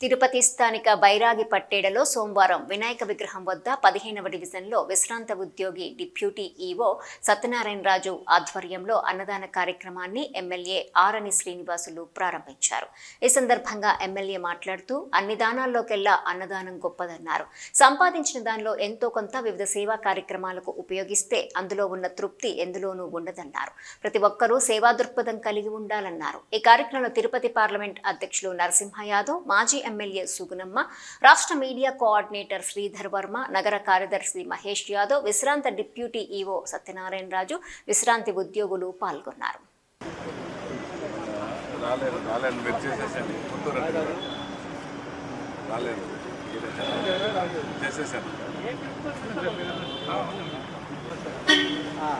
తిరుపతి స్థానిక బైరాగి పట్టేడలో సోమవారం వినాయక విగ్రహం వద్ద పదిహేనవ డివిజన్లో విశ్రాంత ఉద్యోగి డిప్యూటీ ఈవో సత్యనారాయణరాజు ఆధ్వర్యంలో అన్నదాన కార్యక్రమాన్ని ఎమ్మెల్యే ఆరని శ్రీనివాసులు ప్రారంభించారు. ఈ సందర్భంగా ఎమ్మెల్యే మాట్లాడుతూ అన్ని దానాల్లోకెల్లా అన్నదానం గొప్పదన్నారు. సంపాదించిన దానిలో ఎంతో కొంత వివిధ సేవా కార్యక్రమాలకు ఉపయోగిస్తే అందులో ఉన్న తృప్తి ఎందులోనూ ఉండదన్నారు. ప్రతి ఒక్కరూ సేవా దృక్పథం కలిగి ఉండాలన్నారు. ఈ కార్యక్రమంలో తిరుపతి పార్లమెంట్ అధ్యక్షులు నరసింహ యాదవ్ మాజీ ఎమ్మెల్యే సుగుణమ్మ రాష్ట్ర మీడియా కోఆర్డినేటర్ శ్రీధర్ వర్మ నగర కార్యదర్శి మహేష్ యాదవ్ విశ్రాంత డిప్యూటీ ఈవో సత్యనారాయణ రాజు విశ్రాంతి ఉద్యోగులు పాల్గొన్నారు. రాలేదు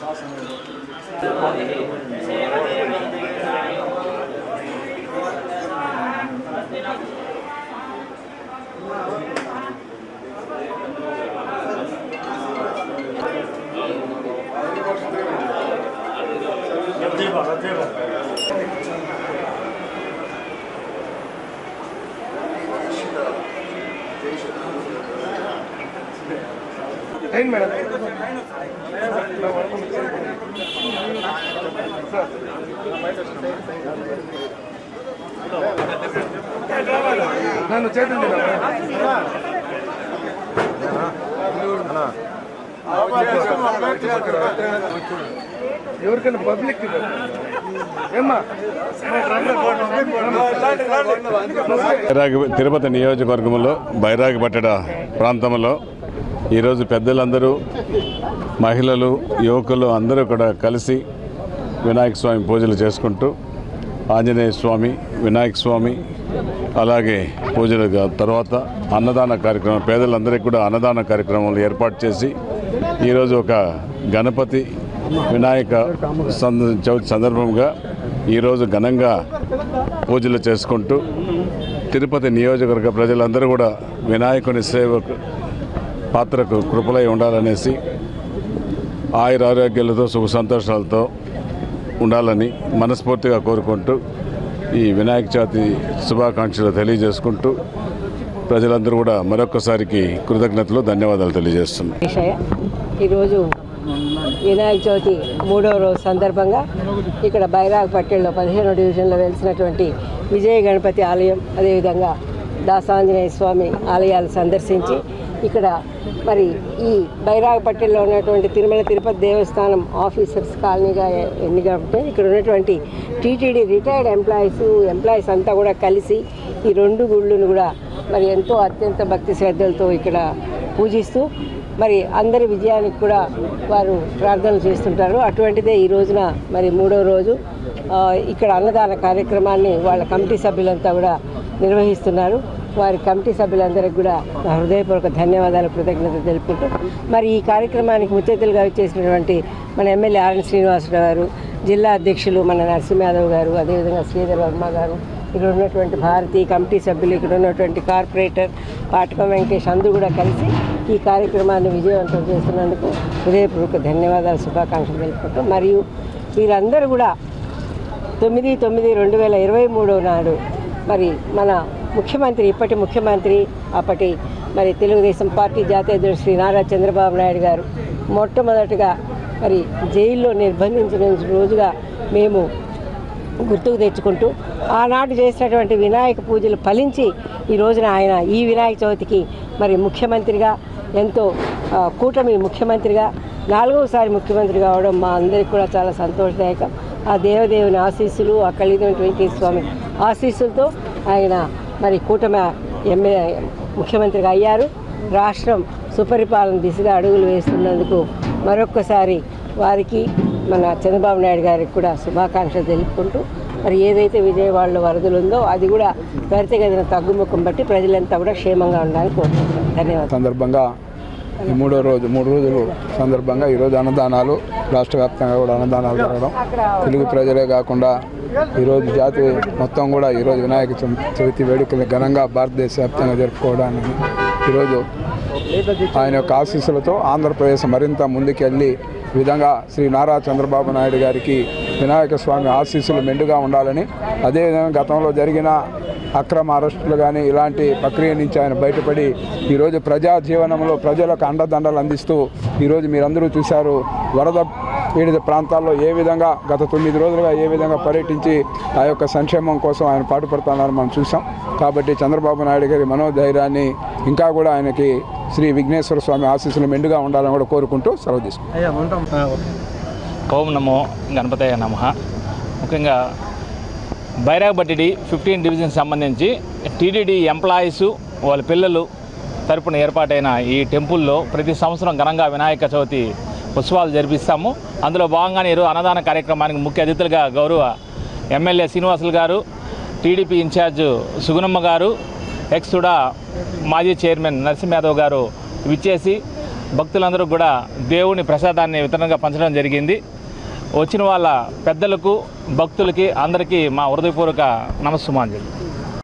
사선으로 లైన్ మేడం నన్ను చేతుంది ఎవరికైనా పబ్లిక్ తిరుపతి నియోజకవర్గంలో బైరాగిపట్టడ ప్రాంతంలో ఈరోజు పెద్దలందరూ మహిళలు యువకులు అందరూ కూడా కలిసి వినాయక స్వామి పూజలు చేసుకుంటూ ఆంజనేయ స్వామి వినాయక స్వామి అలాగే పూజల తర్వాత అన్నదాన కార్యక్రమం పేదలందరికీ కూడా అన్నదాన కార్యక్రమాలు ఏర్పాటు చేసి ఈరోజు ఒక గణపతి వినాయక చవితి సందర్భంగా ఈరోజు ఘనంగా పూజలు చేసుకుంటూ తిరుపతి నియోజకవర్గ ప్రజలందరూ కూడా వినాయకుని సేవకు పాత్రకు కృపలై ఉండాలనేసి ఆయుర ఆరోగ్యాలతో సుఖ సంతోషాలతో ఉండాలని మనస్ఫూర్తిగా కోరుకుంటూ ఈ వినాయక చవితి శుభాకాంక్షలు తెలియజేసుకుంటూ ప్రజలందరూ కూడా మరొక్కసారికి కృతజ్ఞతలు ధన్యవాదాలు తెలియజేస్తున్నాను ఈరోజు వినాయక చవితి మూడవ రోజు సందర్భంగా ఇక్కడ బైరాగపట్టెల్లో పదిహేనో డివిజన్లో వెలిసినటువంటి విజయ గణపతి ఆలయం అదేవిధంగా దాసాంజనేయ స్వామి ఆలయాలు సందర్శించి ఇక్కడ మరి ఈ బైరాగపట్టిలో ఉన్నటువంటి తిరుమల తిరుపతి దేవస్థానం ఆఫీసర్స్ కాలనీగా ఎన్ని కాబట్టి ఇక్కడ ఉన్నటువంటి టీటీడీ రిటైర్డ్ ఎంప్లాయీస్ ఎంప్లాయీస్ అంతా కూడా కలిసి ఈ రెండు గుళ్ళను కూడా మరి ఎంతో అత్యంత భక్తి శ్రద్ధలతో ఇక్కడ పూజిస్తూ మరి అందరి విజయానికి కూడా వారు ప్రార్థనలు చేస్తుంటారు. అటువంటిదే ఈ రోజున మరి మూడో రోజు ఇక్కడ అన్నదాన కార్యక్రమాన్ని వాళ్ళ కమిటీ సభ్యులంతా కూడా నిర్వహిస్తున్నారు. వారి కమిటీ సభ్యులందరికీ కూడా నా హృదయపూర్వక ధన్యవాదాలు కృతజ్ఞతలు తెలుపుకుంటూ మరి ఈ కార్యక్రమానికి ముఖ్య వచ్చేసినటువంటి చేసినటువంటి మన ఎమ్మెల్యే ఆర్ఎన్ శ్రీనివాసరావు గారు జిల్లా అధ్యక్షులు మన నరసింహ యాదవ్ గారు అదేవిధంగా శ్రీధర్ వర్మ గారు ఇక్కడ ఉన్నటువంటి భారతీయ కమిటీ సభ్యులు ఇక్కడ ఉన్నటువంటి కార్పొరేటర్ పాటకం వెంకటేష్ అందరూ కూడా కలిసి ఈ కార్యక్రమాన్ని విజయవంతం చేస్తున్నందుకు హృదయపూర్వక ధన్యవాదాలు శుభాకాంక్షలు తెలుపుకుంటూ మరియు వీరందరూ కూడా తొమ్మిది తొమ్మిది రెండు వేల ఇరవై మూడు నాడు మరి మన ముఖ్యమంత్రి ఇప్పటి ముఖ్యమంత్రి అప్పటి మరి తెలుగుదేశం పార్టీ జాతీయ అధ్యక్షుడు శ్రీ నారా చంద్రబాబు నాయుడు గారు మొట్టమొదటిగా మరి జైల్లో నిర్బంధించిన రోజుగా మేము గుర్తుకు తెచ్చుకుంటూ ఆనాడు చేసినటువంటి వినాయక పూజలు ఫలించి ఈ రోజున ఆయన ఈ వినాయక చవితికి మరి ముఖ్యమంత్రిగా ఎంతో కూటమి ముఖ్యమంత్రిగా నాలుగవసారి ముఖ్యమంత్రి కావడం మా అందరికి కూడా చాలా సంతోషదాయకం. ఆ దేవదేవుని ఆశీస్సులు ఆ వెంకటేశ్వర స్వామి ఆశీస్సులతో ఆయన మరి కూటమి ఎంఏ ముఖ్యమంత్రిగా అయ్యారు. రాష్ట్రం సుపరిపాలన దిశగా అడుగులు వేస్తున్నందుకు మరొక్కసారి వారికి మన చంద్రబాబు నాయుడు గారికి కూడా శుభాకాంక్షలు తెలుపుకుంటూ మరి ఏదైతే విజయవాడలో వరదలు ఉందో అది కూడా త్వరితగతిన తగ్గుముఖం బట్టి ప్రజలంతా కూడా క్షేమంగా ఉండాలని కోరుకుంటున్నాను ధన్యవాదాలు. సందర్భంగా మూడో రోజు మూడు రోజులు సందర్భంగా ఈరోజు అన్నదానాలు రాష్ట్ర వ్యాప్తంగా కూడా అన్నదానాలు జరగడం. తెలుగు ప్రజలే కాకుండా ఈరోజు జాతి మొత్తం కూడా ఈరోజు వినాయక చవి- చవితి వేడుకలు ఘనంగా భారతదేశ వ్యాప్తంగా జరుపుకోవడానికి ఈరోజు ఆయన యొక్క ఆశీస్సులతో ఆంధ్రప్రదేశ్ మరింత ముందుకెళ్ళి విధంగా శ్రీ నారా చంద్రబాబు నాయుడు గారికి వినాయక స్వామి ఆశీస్సులు మెండుగా ఉండాలని అదేవిధంగా గతంలో జరిగిన అక్రమ అరెస్టులు కానీ ఇలాంటి ప్రక్రియ నుంచి ఆయన బయటపడి ఈరోజు ప్రజా జీవనంలో ప్రజలకు అండదండలు అందిస్తూ ఈరోజు మీరందరూ చూశారు వరద పీడిత ప్రాంతాల్లో ఏ విధంగా గత తొమ్మిది రోజులుగా ఏ విధంగా పర్యటించి ఆ యొక్క సంక్షేమం కోసం ఆయన పాటుపడుతున్నారని మనం చూసాం కాబట్టి చంద్రబాబు నాయుడు గారి మనోధైర్యాన్ని ఇంకా కూడా ఆయనకి శ్రీ విఘ్నేశ్వర స్వామి ఆశీస్సులు మెండుగా ఉండాలని కూడా కోరుకుంటూ సెలవు తీసుకుంటాం ఓం నమో గణపతయ నమ. ముఖ్యంగా బైరాగబట్టిడి ఫిఫ్టీన్ డివిజన్ సంబంధించి టీడీడీ ఎంప్లాయీసు వాళ్ళ పిల్లలు తరపున ఏర్పాటైన ఈ టెంపుల్లో ప్రతి సంవత్సరం ఘనంగా వినాయక చవితి ఉత్సవాలు జరిపిస్తాము. అందులో భాగంగానే ఈరోజు అన్నదాన కార్యక్రమానికి ముఖ్య అతిథులుగా గౌరవ ఎమ్మెల్యే శ్రీనివాసులు గారు టీడీపీ ఇన్ఛార్జ్ సుగుణమ్మ గారు ఎక్స్ తుడా మాజీ చైర్మన్ నరసింహ యాదవ్ గారు విచ్చేసి భక్తులందరూ కూడా దేవుని ప్రసాదాన్ని వితరణగా పంచడం జరిగింది. వచ్చిన వాళ్ళ పెద్దలకు భక్తులకి అందరికీ మా హృదయపూర్వక నమస్సుమాంజలి.